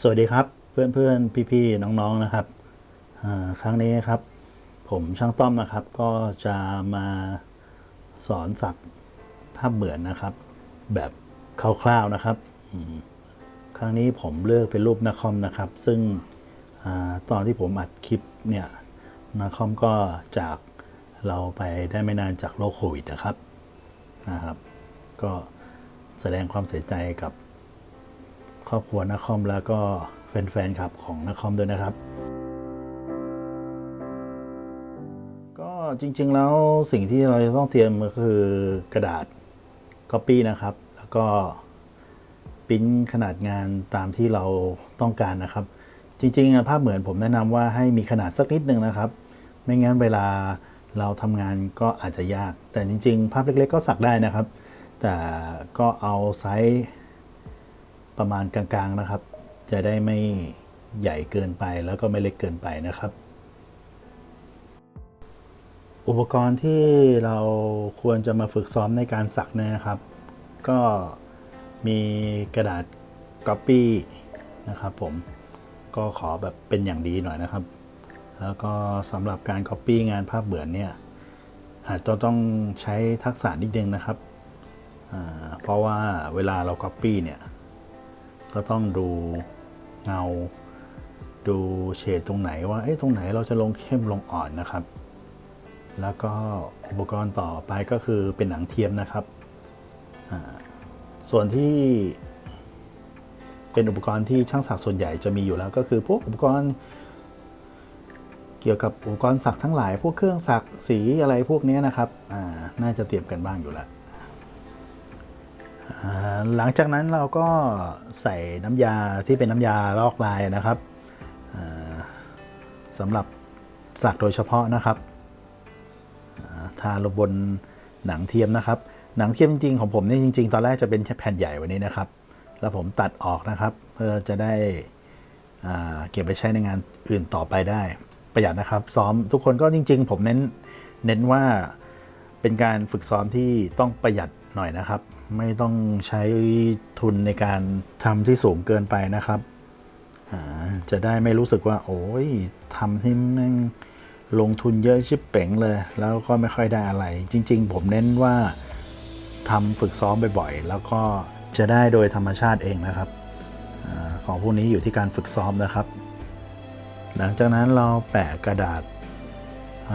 สวัสดีครับเพื่อนเพื่อนพี่พี่ๆน้องๆนะครับครั้งนี้ครับ ผมช่างต้อมนะครับ ก็จะมาสอนสักภาพเหมือนนะครับ แบบคร่าวๆนะครับครั้งนี้ผมเลือกเป็นรูปนาคอมนะครับ ซึ่งอตอนที่ผมอัดคลิปเนี่ยนาคอมก็จากเราไปได้ไม่นานจากโรคโควิดนะครับนะครับ ก็แสดงความเสียใจกับ ครอบครัวนักคอมแล้วก็แฟนๆครับของนักคอมด้วยนะครับ ก็จริงๆแล้วสิ่งที่เราจะต้องเตรียมก็คือกระดาษก๊อปปี้นะครับ แล้วก็ปริ้นขนาดงานตามที่เราต้องการนะครับ จริงๆภาพเหมือนผมแนะนำว่าให้มีขนาดสักนิดหนึ่งนะครับ ไม่งั้นเวลาเราทำงานก็อาจจะยาก แต่จริง ๆ ภาพเล็กๆก็สักได้นะครับ แต่ก็เอาไซส์ ประมาณกลางๆนะครับ จะได้ไม่ใหญ่เกินไปแล้วก็ไม่เล็กเกินไปนะครับ อุปกรณ์ที่เราควรจะมาฝึกซ้อมในการสักเนะครับ ก็มีกระดาษก๊อปปี้นะครับผมก็ขอแบบเป็นอย่างดีหน่อยนะครับ แล้วก็สำหรับการก๊อปปี้งานภาพเบือนเนี่ยอาจจะต้องใช้ทักษะนิดนึงนะครับ เพราะว่าเวลาเราก๊อปปี้เนี่ย ก็ต้องดูเงา ดูเฉดตรงไหนว่าเอ๊ะตรงไหนเราจะลงเข้มลงอ่อนนะครับ แล้วก็อุปกรณ์ต่อไปก็คือเป็นหนังเทียมนะครับ ส่วนที่เป็นอุปกรณ์ที่ช่างสักส่วนใหญ่จะมีอยู่แล้วก็คือพวกอุปกรณ์เกี่ยวกับอุปกรณ์สักทั้งหลาย พวกเครื่องสักสีอะไรพวกนี้นะครับน่าจะเตรียมกันบ้างอยู่แล้ว หลังจากนั้นเราก็ใส่น้ำยาที่เป็นน้ำยาลอกลายนะครับสำหรับสักโดยเฉพาะนะครับทาลงบนหนังเทียมนะครับ หนังเทียมจริงๆของผมเนี่ยจริง ๆ ตอนแรกจะเป็นแผ่นใหญ่กวันนี้นะครับ แล้วผมตัดออกนะครับ เพื่อจะได้เก็บไปใช้ในงานอื่นต่อไปได้ ประหยัดนะครับ ซ้อมทุกคนก็จริง ๆ ผมเน้นเน้นว่าเป็นการฝึกซ้อมที่ต้องประหยัด หน่อยนะครับ ไม่ต้องใช้ทุนในการทำที่สูงเกินไปนะครับ จะได้ไม่รู้สึกว่า โอ้ยทำที่ม่งลงทุนเยอะชิบเป๋งเลย แล้วก็ไม่ค่อยได้อะไร จริง ๆ ผมเน้นว่าทำฝึกซ้อมบ่อยๆ แล้วก็จะได้โดยธรรมชาติเองนะครับอของพวกนี้อยู่ที่การฝึกซ้อมนะครับ หลังจากนั้นเราแปะกระดาษ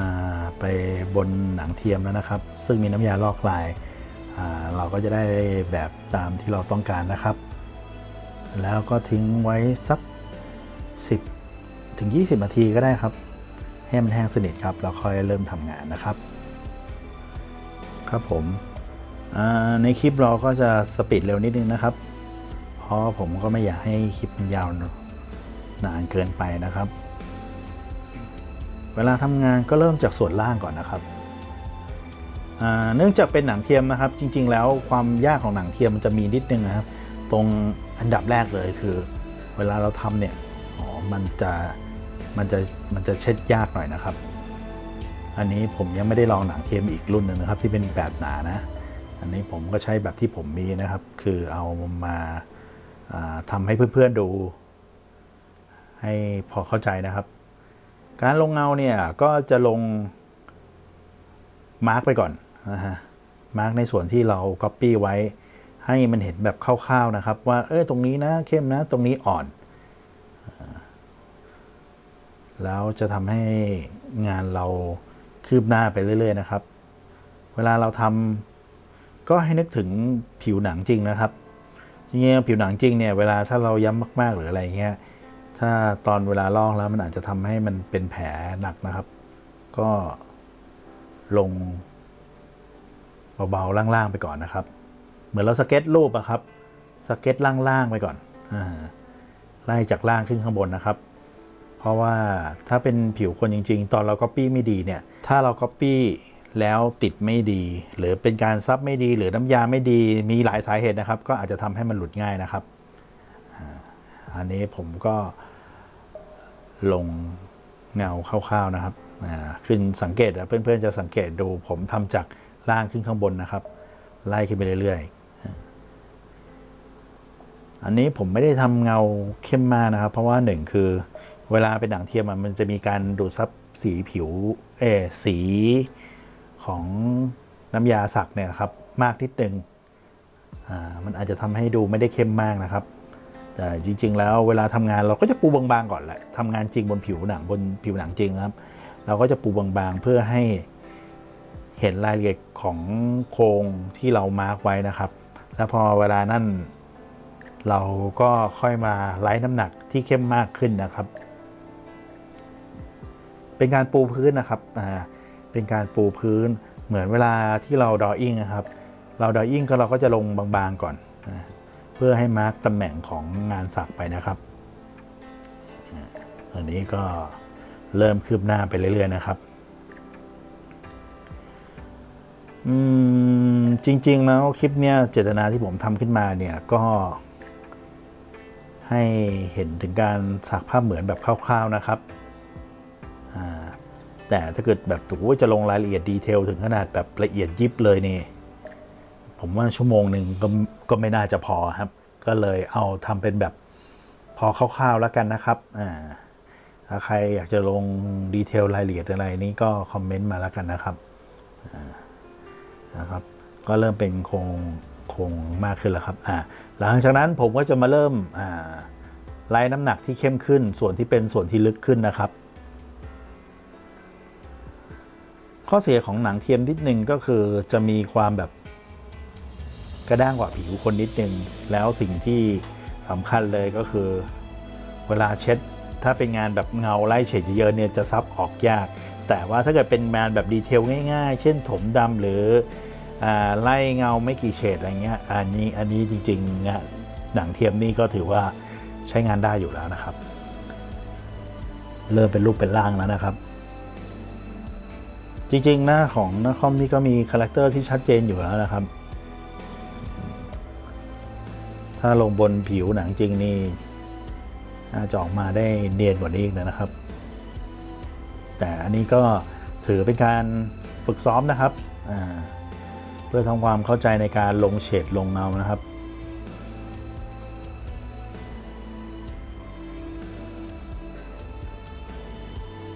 าไปบนหนังเทียมแล้วนะครับ ซึ่งมีน้ำยาลอกลาย เราก็จะได้แบบตามที่เราต้องการนะครับ แล้วก็ทิ้งไว้สัก 10 ถึง 20 นาทีก็ได้ครับ ให้มันแห้งสนิทครับแล้วค่อยเริ่มทำงานนะครับ ครับผมในคลิปเราก็จะสปีดเร็วนิดนึงนะครับ เพราะผมก็ไม่อยากให้คลิปมันยาวนานเกินไปนะครับ เวลาทำงานก็เริ่มจากส่วนล่างก่อนนะครับ เนื่องจากเป็นหนังเทียมนะครับ จริง ๆ แล้วความยากของหนังเทียมมันจะมีนิดนึงนะครับ ตรงอันดับแรกเลยคือ เวลาเราทำเนี่ยอ๋อมันจะมันจะมันจะเช็ดยากหน่อยนะครับ อันนี้ผมยังไม่ได้ลองหนังเทียมอีกรุ่นหนึงนะครับ ที่เป็นแบบหนานะ อันนี้ผมก็ใช้แบบที่ผมมีนะครับ คือเอามาาทำให้เพื่อนๆดู ให้พอเข้าใจนะครับ การลงเงาเนี่ยก็จะลงมาร์กไปก่อน นะฮะมาร์กในส่วนที่เรา Copy ไว้ ให้มันเห็นแบบคร่าวๆนะครับ ว่าเออตรงนี้นะเข้มนะตรงนี้อ่อน แล้วจะทำให้งานเราคืบหน้าไปเรื่อย ๆ นะครับ เวลาเราทำก็ให้นึกถึงผิวหนังจริงนะครับจริงๆผิวหนังจริงเนี่ยเวลาถ้าเราย้ำมาก ๆ หรืออะไรเงี้ยถ้าตอนเวลาลอกแล้วมันอาจจะทำให้มันเป็นแผลหนักนะครับ ก็ลง เบาๆล่างๆไปก่อนนะครับ เหมือนเราสเก็ตรูปอะครับสเก็ตล่างๆไปก่อนอาไล่จากล่างขึ้นข้างบนนะครับ เพราะว่าถ้าเป็นผิวคนจริง ๆ ตอนเราก๊อปปี้ไม่ดีเนี่ย ถ้าเราก๊อปปี้แล้วติดไม่ดี หรือเป็นการซับไม่ดี หรือน้ำยาไม่ดี มีหลายสาเหตุนะครับ ก็อาจจะทำให้มันหลุดง่ายนะครับ อันนี้ผมก็ลงเงาคร่าวๆนะครับ ขึ้นสังเกตอะเพื่อนๆจะสังเกตดูผมทำจาก ล่างขึ้นข้างบนนะครับ ไล่ขึ้นไปเรื่อยๆ อันนี้ผมไม่ได้ทำเงาเข้มมากนะครับ เพราะว่าหนึ่งคือ เวลาเป็นหนังเทียมมันจะมีการดูดซับสีผิวเอสีของน้ำยาสักเนี่ยครับมากนิดนึงอ่ามันอาจจะทำให้ดูไม่ได้เข้มมากนะครับ แต่จริง ๆ แล้วเวลาทำงานเราก็จะปูบางๆก่อนแหละทำงานจริงบนผิวหนังบนผิวหนังจริงครับ เราก็จะปูบางๆเพื่อให้ เห็นรายละเอียดของโครงที่เรามาร์กไว้นะครับ แล้วพอเวลานั่นเราก็ค่อยมาไล่น้ำหนักที่เข้มมากขึ้นนะครับ เป็นการปูพื้นนะครับอ่าเป็นการปูพื้นเหมือนเวลาที่เราดออิ่งนะครับ เราดออิ่งก็เราก็จะลงบางๆก่อน เพื่อให้มาร์กตำแหน่งของงานสักไปนะครับอันนี้ก็เริ่มคืบหน้าไปเรื่อยๆนะครับ อืมจริง ๆ แล้วคลิปเนี้ยเจตนาที่ผมทำขึ้นมาเนี่ยก็ ให้เห็นถึงการสักภาพเหมือนแบบคร่าวๆนะครับอ่าแต่ถ้าเกิดแบบโอ้ยจะลงรายละเอียดดีเทลถึงขนาดแบบละเอียดยิบเลยนี่ ผมว่าชั่วโมงหนึ่งก็ก็ไม่น่าจะพอครับ ก็เลยเอาทำเป็นแบบพอคร่าวๆแล้วกันนะครับอ่าถ้าใครอยากจะลงดีเทลรายละเอียดอะไรนี้ก็คอมเมนต์มาแล้วกันนะครับอ่า นะครับ ก็เริ่มเป็นโครงโครงมากขึ้นแล้วครับอ่าหลังจากนั้นผมก็จะมาเริ่มอ่าไล่น้ำหนักที่เข้มขึ้น ส่วนที่เป็นส่วนที่ลึกขึ้นนะครับ ข้อเสียของหนังเทียมนิดนึงก็คือจะมีความแบบกระด้างกว่าผิวคนนิดนึง แล้วสิ่งที่สำคัญเลยก็คือ เวลาเช็ด ถ้าเป็นงานแบบเงาไล่เฉดเยอะเนี่ยจะซับออกยาก แต่ว่าถ้าเกิดเป็นงานแบบดีเทลง่ายๆ เช่นถมดำหรืออไล่เงาไม่กี่เฉดอะไรเงี้ยอันนี้อันนี้จริงๆนะหนังเทียมนี่ก็ถือว่าใช้งานได้อยู่แล้วนะครับ เริ่มเป็นรูปเป็นร่างแล้วนะครับ จริงๆหน้าของน้าคอมนี่ก็มีคาแรคเตอร์ที่ชัดเจนอยู่แล้วนะครับ ถ้าลงบนผิวหนังจริงนี่น่าจะออกมาได้เนียนกว่านี้อีกนะครับ แต่อันนี้ก็ถือเป็นการฝึกซ้อมนะครับ เพื่อทำความเข้าใจในการลงเฉดลงเงานะครับ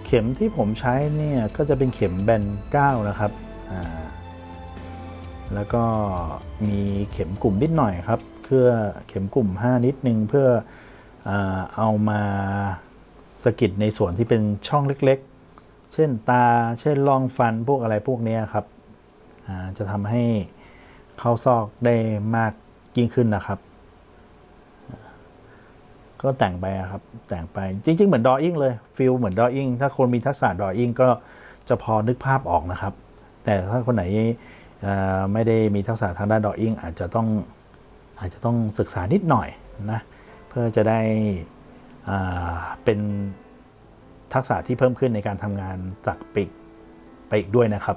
เข็มที่ผมใช้เนี่ยก็จะเป็นเข็มแบน 9 นะครับ แล้วก็มีเข็มกลุ่มนิดหน่อยครับ เพื่อเข็มกลุ่ม 5 นิดนึงเพื่ออเอามาสกิดในส่วนที่เป็นช่องเล็ก เช่นตา เช่นร่องฟันพวกอะไรพวกนี้ครับจะทำให้เข้าซอกได้มากยิ่งขึ้นนะครับ ก็แต่งไปครับ แต่งไปจริง ๆ เหมือนดออิ่งเลยฟิลเหมือนดออิ่งถ้าคนมีทักษะดออิ่งก็จะพอนึกภาพออกนะครับ แต่ถ้าคนไหนไม่ได้มีทักษะทางด้านดออิ่งอาจจะต้องอาจจะต้องศึกษานิดหน่อยนะเพื่อจะได้เป็น ทักษะที่เพิ่มขึ้นในการทำงานจากปีกไปอีกด้วยนะครับ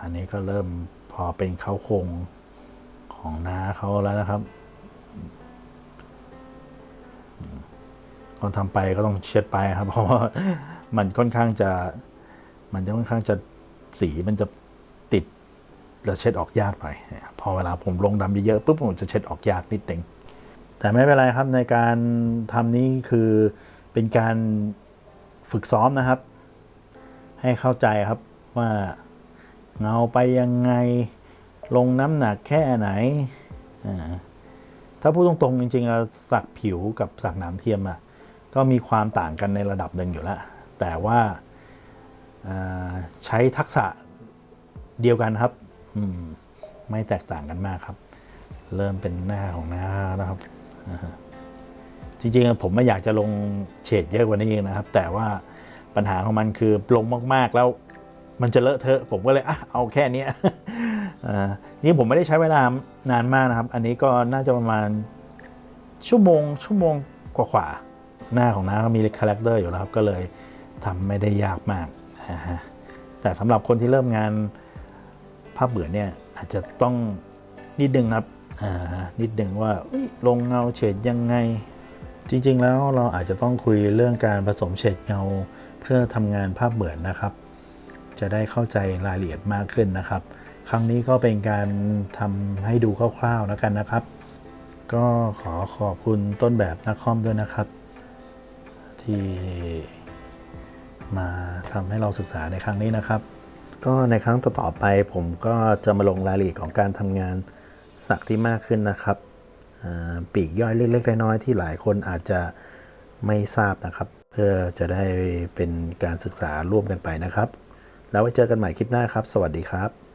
อันนี้ก็เริ่มพอเป็นเข้าโครงของน้าเขาแล้วนะครับตอนทำไปก็ต้องเช็ดไปครับ เพราะว่ามันค่อนข้างจะ มันจะค่อนข้างจะสีมันจะติดแล้วเช็ดออกยากหน่อยพอเวลาผมลงดำเยอะๆปุ๊บผมจะเช็ดออกยากนิดหนึ่ง แต่ไม่เป็นไรครับในการทำนี้คือเป็นการฝึกซ้อมนะครับ ให้เข้าใจครับว่าเงาไปยังไงลงน้ำหนักแค่ไหน ถ้าพูดตรงๆจริงๆสักผิวกับสักนามเทียมอะก็มีความต่างกันในระดับหนึ่งอยู่แล้ว แต่ว่าใช้ทักษะเดียวกันครับ ไม่แตกต่างกันมากครับ เริ่มเป็นหน้าของหน้านะครับ จริงๆผมไม่อยากจะลงเฉดเยอะกว่านี้อีกนะครับ แต่ว่าปัญหาของมันคือลงมากๆแล้วมันจะเลอะเทอะผมก็เลยอะเอาแค่นี้นี่ผมไม่ได้ใช้เวลานานมากนะครับ อันนี้ก็น่าจะประมาณชั่วโมง ชั่วโมงกว่าๆหน้าของน้าก็มีคาแรคเตอร์อยู่แล้วครับ ก็เลยทำไม่ได้ยากมากแต่สำหรับคนที่เริ่มงานภาพเบื่อเนี่ยอาจจะต้องนิดนึงครับ นิดหนึ่งว่าลงเงาเฉดยังไง จริงๆแล้วเราอาจจะต้องคุยเรื่องการผสมเฉดเงาเพื่อทำงานภาพเบื่อนะครับ จะได้เข้าใจรายละเอียดมากขึ้นนะครับ ครั้งนี้ก็เป็นการทำให้ดูคร่าวๆแล้วกันนะครับ ก็ขอขอบคุณต้นแบบนักคอมด้วยนะครับ ที่มาทำให้เราศึกษาในครั้งนี้นะครับ ก็ในครั้งต่อๆไปผมก็จะมาลงรายละเอียดของการทำงาน สักที่มากขึ้นนะครับปีกย่อยเล็กๆน้อยๆที่หลายคนอาจจะไม่ทราบนะครับ เพื่อจะได้เป็นการศึกษาร่วมกันไปนะครับ แล้วไว้เจอกันใหม่คลิปหน้าครับ สวัสดีครับ